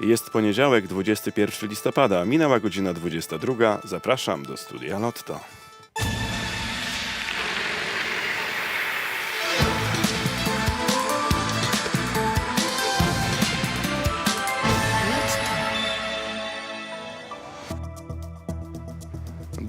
Jest poniedziałek, 21 listopada, minęła godzina 22. Zapraszam do studia Lotto.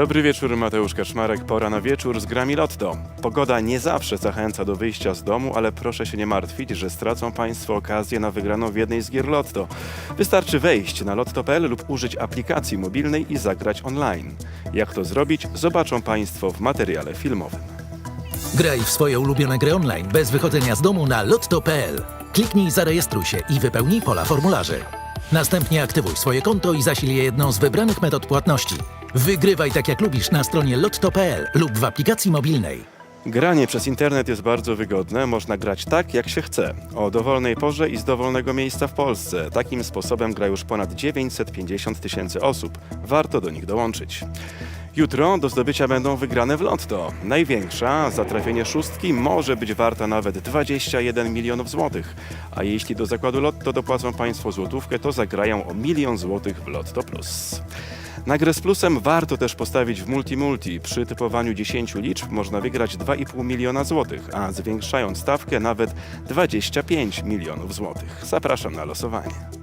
Dobry wieczór, Mateusz Kaczmarek. Pora na wieczór z grami Lotto. Pogoda nie zawsze zachęca do wyjścia z domu, ale proszę się nie martwić, że stracą Państwo okazję na wygraną w jednej z gier Lotto. Wystarczy wejść na lotto.pl lub użyć aplikacji mobilnej i zagrać online. Jak to zrobić, zobaczą Państwo w materiale filmowym. Graj w swoje ulubione gry online bez wychodzenia z domu na lotto.pl. Kliknij zarejestruj się i wypełnij pola formularzy. Następnie aktywuj swoje konto i zasil je jedną z wybranych metod płatności. Wygrywaj tak jak lubisz na stronie lotto.pl lub w aplikacji mobilnej. Granie przez internet jest bardzo wygodne, można grać tak, jak się chce. O dowolnej porze i z dowolnego miejsca w Polsce. Takim sposobem gra już ponad 950 tysięcy osób. Warto do nich dołączyć. Jutro do zdobycia będą wygrane w lotto. Największa za trafienie szóstki może być warta nawet 21 milionów złotych. A jeśli do zakładu lotto dopłacą Państwo złotówkę, to zagrają o milion złotych w Lotto Plus. Na grę z plusem warto też postawić w multi-multi. Przy typowaniu 10 liczb można wygrać 2,5 miliona złotych, a zwiększając stawkę nawet 25 milionów złotych. Zapraszam na losowanie.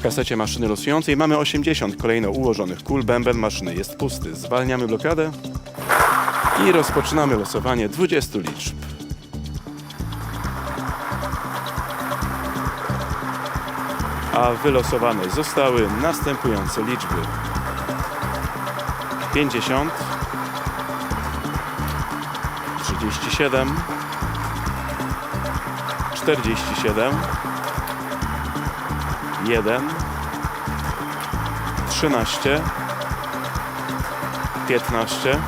W kasecie maszyny losującej mamy 80 kolejno ułożonych kul. Bęben maszyny jest pusty. Zwalniamy blokadę i rozpoczynamy losowanie 20 liczb. a wylosowane zostały następujące liczby: 50, 37, 47, 1, 13, 15,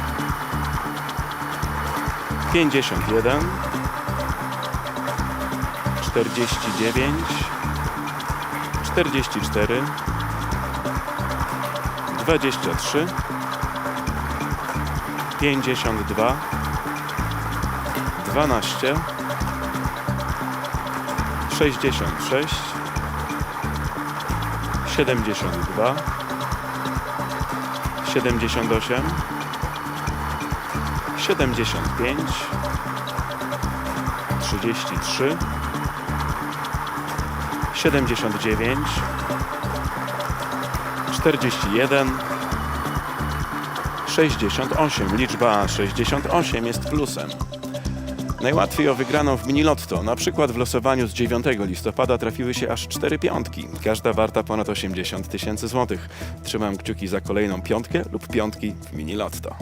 51, 49, 44 23 52 12 66 72 78 75 33 79 41 68. Liczba 68 jest plusem. Najłatwiej o wygraną w minilotto. Na przykład w losowaniu z 9 listopada trafiły się aż 4 piątki. Każda warta ponad 80 tysięcy złotych. Trzymam kciuki za kolejną piątkę lub piątki w minilotto.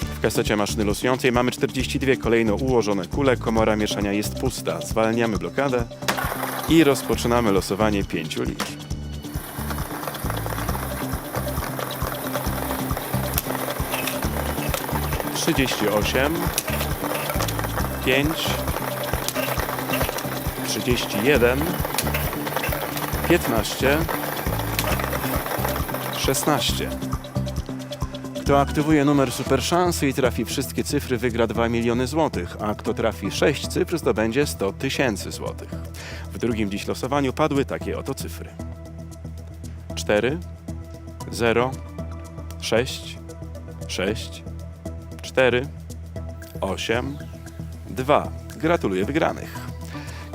W kasecie maszyny losującej mamy 42 kolejno ułożone kule. Komora mieszania jest pusta. Zwalniamy blokadę i rozpoczynamy losowanie pięciu liczb. Trzydzieści osiem, pięć, trzydzieści jeden, piętnaście, szesnaście. Kto aktywuje numer super szansy i trafi wszystkie cyfry, wygra 2 miliony złotych, a kto trafi 6 cyfr, zdobędzie 100 tysięcy złotych. W drugim dziś losowaniu padły takie oto cyfry: 4, 0, 6, 6, 4, 8, 2. Gratuluję wygranych.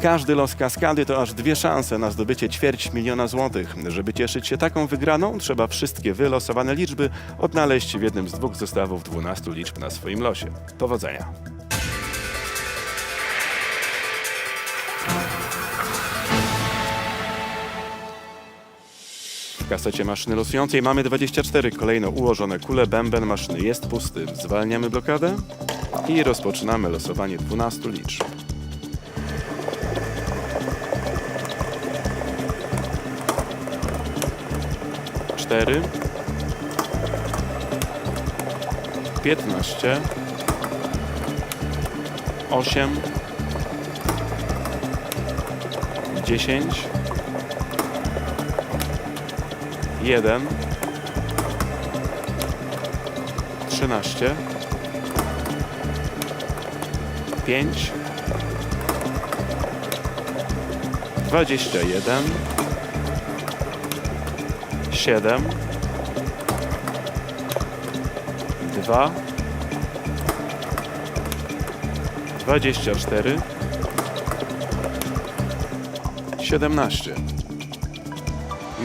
Każdy los kaskady to aż dwie szanse na zdobycie ćwierć miliona złotych. Żeby cieszyć się taką wygraną, trzeba wszystkie wylosowane liczby odnaleźć w jednym z dwóch zestawów 12 liczb na swoim losie. Powodzenia! W kasecie maszyny losującej mamy 24 kolejno ułożone kule, bęben maszyny jest pusty. Zwalniamy blokadę i rozpoczynamy losowanie 12 liczb. Cztery, piętnaście, osiem, dziesięć. 1 13 5 21 7 2 24 17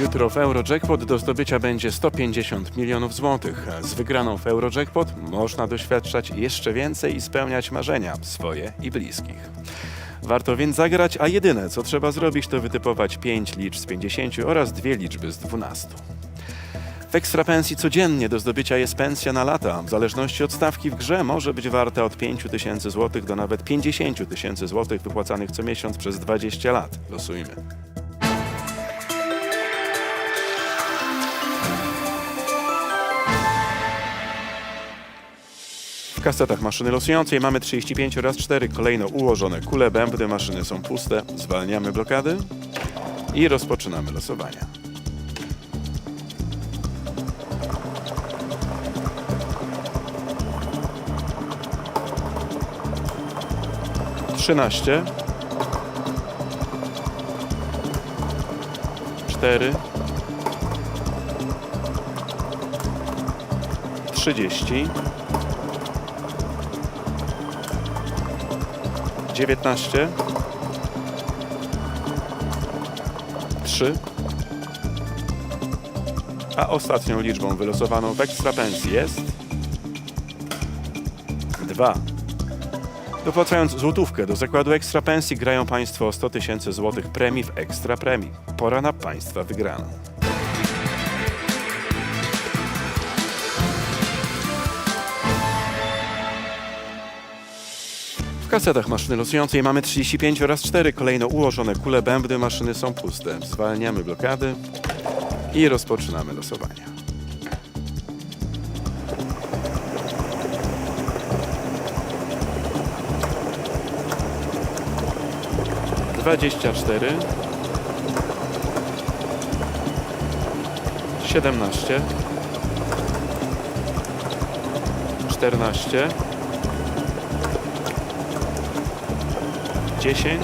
Jutro w Eurojackpot do zdobycia będzie 150 milionów złotych. Z wygraną w Eurojackpot można doświadczać jeszcze więcej i spełniać marzenia swoje i bliskich. Warto więc zagrać, a jedyne co trzeba zrobić to wytypować 5 liczb z 50 oraz dwie liczby z 12. W ekstrapensji codziennie do zdobycia jest pensja na lata. W zależności od stawki w grze może być warta od 5 tysięcy złotych do nawet 50 tysięcy złotych wypłacanych co miesiąc przez 20 lat. Losujmy. W kasetach maszyny losującej mamy 35 oraz 4 kolejno ułożone kule bębny. Maszyny są puste. Zwalniamy blokady i rozpoczynamy losowanie. Trzynaście. Cztery. Trzydzieści. 19 3 a ostatnią liczbą wylosowaną w ekstrapensji jest 2 Dopłacając złotówkę do zakładu ekstrapensji grają Państwo o 100 tysięcy złotych premii w ekstra premii. Pora na Państwa wygraną. Kasetach maszyny losującej mamy 35 oraz 4 kolejno ułożone kule bębny. Maszyny są puste. Zwalniamy blokady i rozpoczynamy losowanie. Dwadzieścia cztery, siedemnaście, czternaście. 10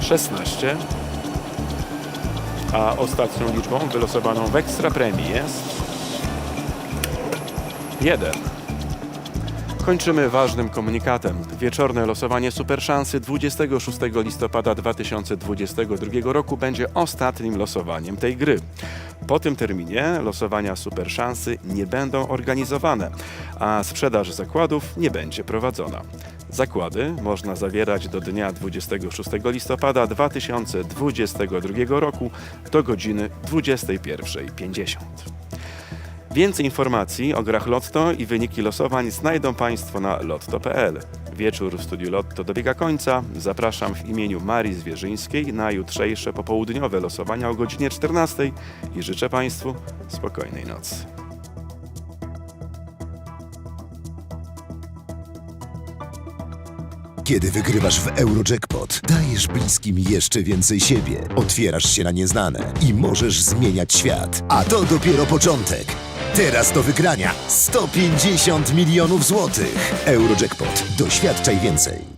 16 a ostatnią liczbą wylosowaną w ekstra premii jest 1 Kończymy ważnym komunikatem. Wieczorne losowanie Super Szansy 26 listopada 2022 roku będzie ostatnim losowaniem tej gry. Po tym terminie losowania Super Szansy nie będą organizowane, a sprzedaż zakładów nie będzie prowadzona. Zakłady można zawierać do dnia 26 listopada 2022 roku do godziny 21.50. Więcej informacji o grach Lotto i wyniki losowań znajdą Państwo na lotto.pl. Wieczór w studiu Lotto dobiega końca. Zapraszam w imieniu Marii Zwierzyńskiej na jutrzejsze popołudniowe losowania o godzinie 14 i życzę Państwu spokojnej nocy. Kiedy wygrywasz w Eurojackpot, dajesz bliskim jeszcze więcej siebie, otwierasz się na nieznane i możesz zmieniać świat. A to dopiero początek. Teraz do wygrania 150 milionów złotych. Eurojackpot. Doświadczaj więcej.